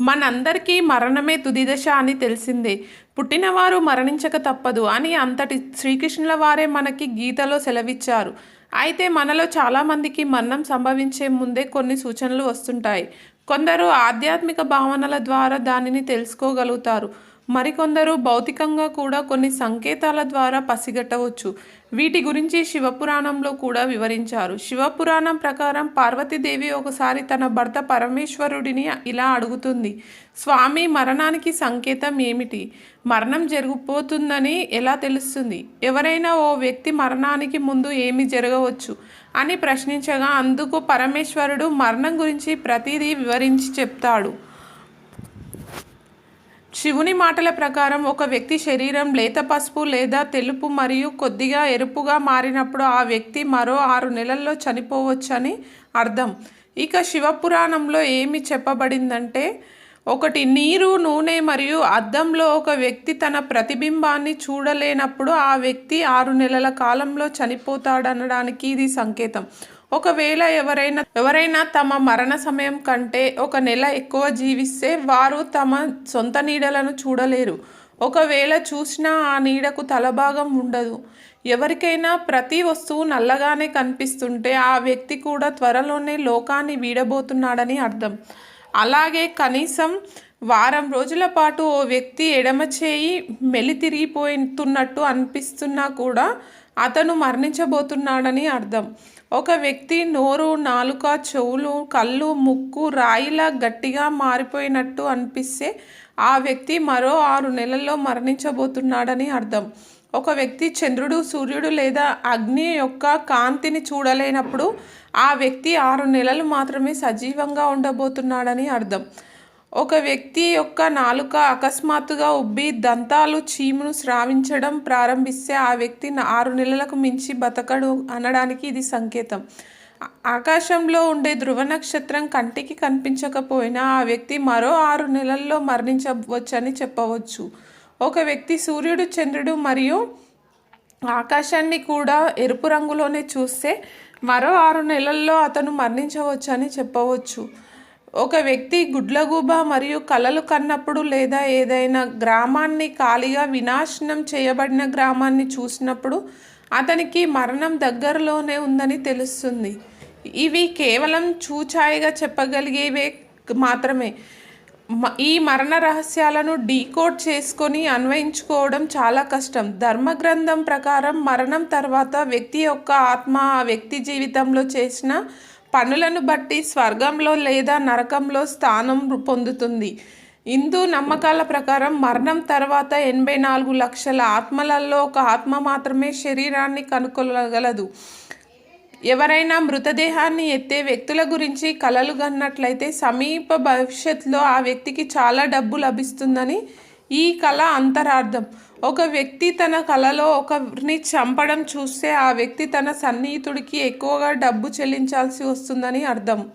మనందరికీ మరణమే తుదిదశ అని తెలిసిందే. పుట్టినవారు మరణించక తప్పదు అని అంతటి శ్రీకృష్ణుల వారే మనకి గీతలో సెలవిచ్చారు. అయితే మనలో చాలామందికి మరణం సంభవించే ముందే కొన్ని సూచనలు వస్తుంటాయి. కొందరు ఆధ్యాత్మిక భావనల ద్వారా దానిని తెలుసుకోగలుగుతారు. మరికొందరు భౌతికంగా కూడా కొన్ని సంకేతాల ద్వారా పసిగట్టవచ్చు. వీటి గురించి శివపురాణంలో కూడా వివరించారు. శివపురాణం ప్రకారం పార్వతీదేవి ఒకసారి తన భర్త పరమేశ్వరుడిని ఇలా అడుగుతుంది. స్వామి మరణానికి సంకేతం ఏమిటి? మరణం జరిగిపోతుందని ఎలా తెలుస్తుంది? ఎవరైనా ఓ వ్యక్తి మరణానికి ముందు ఏమి జరగవచ్చు? అని ప్రశ్నించగా అందుకు పరమేశ్వరుడు మరణం గురించి ప్రతిదీ వివరించి చెప్తాడు. శివుని మాటల ప్రకారం ఒక వ్యక్తి శరీరం లేత పసుపు లేదా తెలుపు మరియు కొద్దిగా ఎరుపుగా మారినప్పుడు ఆ వ్యక్తి మరో ఆరు నెలల్లో చనిపోవచ్చని అర్థం. ఇక శివపురాణంలో ఏమి చెప్పబడిందంటే ఒకటి నీరు నూనె మరియు అద్దంలో ఒక వ్యక్తి తన ప్రతిబింబాన్ని చూడలేనప్పుడు ఆ వ్యక్తి ఆరు నెలల కాలంలో చనిపోతాడనడానికి ఇది సంకేతం. ఒకవేళ ఎవరైనా ఎవరైనా తమ మరణ సమయం కంటే ఒక నెల ఎక్కువ జీవిస్తే వారు తమ సొంత నీడలను చూడలేరు. ఒకవేళ చూసినా ఆ నీడకు తలభాగం ఉండదు. ఎవరికైనా ప్రతి వస్తువు నల్లగానే కనిపిస్తుంటే ఆ వ్యక్తి కూడా త్వరలోనే లోకాన్ని వీడబోతున్నాడని అర్థం. అలాగే కనీసం వారం రోజుల పాటు ఓ వ్యక్తి ఎడమ చేయి మెలితిరిగిపోతున్నట్టు అనిపిస్తున్నా కూడా అతను మరణించబోతున్నాడని అర్థం. ఒక వ్యక్తి నోరు నాలుక చెవులు కళ్ళు ముక్కు రాయిలా గట్టిగా మారిపోయినట్టు అనిపిస్తే ఆ వ్యక్తి మరో ఆరు నెలల్లో మరణించబోతున్నాడని అర్థం. ఒక వ్యక్తి చంద్రుడు సూర్యుడు లేదా అగ్ని యొక్క కాంతిని చూడలేనప్పుడు ఆ వ్యక్తి ఆరు నెలలు మాత్రమే సజీవంగా ఉండబోతున్నాడని అర్థం. ఒక వ్యక్తి యొక్క నాలుక అకస్మాత్తుగా ఉబ్బి దంతాలు చీమును స్రావించడం ప్రారంభిస్తే ఆ వ్యక్తి ఆరు నెలలకు మించి బతకడు అనడానికి ఇది సంకేతం. ఆకాశంలో ఉండే ధృవ నక్షత్రం కంటికి కనిపించకపోయినా ఆ వ్యక్తి మరో ఆరు నెలల్లో మరణించవచ్చని చెప్పవచ్చు. ఒక వ్యక్తి సూర్యుడు చంద్రుడు మరియు ఆకాశాన్ని కూడా ఎరుపు రంగులోనే చూస్తే మరో ఆరు నెలల్లో అతను మరణించవచ్చని చెప్పవచ్చు. ఒక వ్యక్తి గుడ్లగూబ మరియు కలలు కన్నప్పుడు లేదా ఏదైనా గ్రామాన్ని ఖాళీగా వినాశనం చేయబడిన గ్రామాన్ని చూసినప్పుడు అతనికి మరణం దగ్గరలోనే ఉందని తెలుస్తుంది. ఇవి కేవలం చూచాయిగా చెప్పగలిగేవే మాత్రమే. ఈ మరణ రహస్యాలను డీకోడ్ చేసుకొని అన్వయించుకోవడం చాలా కష్టం. ధర్మగ్రంథం ప్రకారం మరణం తర్వాత వ్యక్తి యొక్క ఆత్మ ఆ వ్యక్తి జీవితంలో చేసిన పనులను బట్టి స్వర్గంలో లేదా నరకంలో స్థానం పొందుతుంది. హిందూ నమ్మకాల ప్రకారం మరణం తర్వాత ఎనభై నాలుగు లక్షల ఆత్మలలో ఒక ఆత్మ మాత్రమే శరీరాన్ని కనుక్కోగలదు. ఎవరైనా మృతదేహాన్ని ఎత్తే వ్యక్తుల గురించి కలలు కన్నట్లయితే సమీప భవిష్యత్తులో ఆ వ్యక్తికి చాలా డబ్బు లభిస్తుందని ఈ కళ అంతరార్థం. ఒక వ్యక్తి తన కళలో ఒకరిని చంపడం చూస్తే ఆ వ్యక్తి తన సన్నిహితుడికి ఎక్కువగా డబ్బు చెల్లించాల్సి వస్తుందని అర్థం.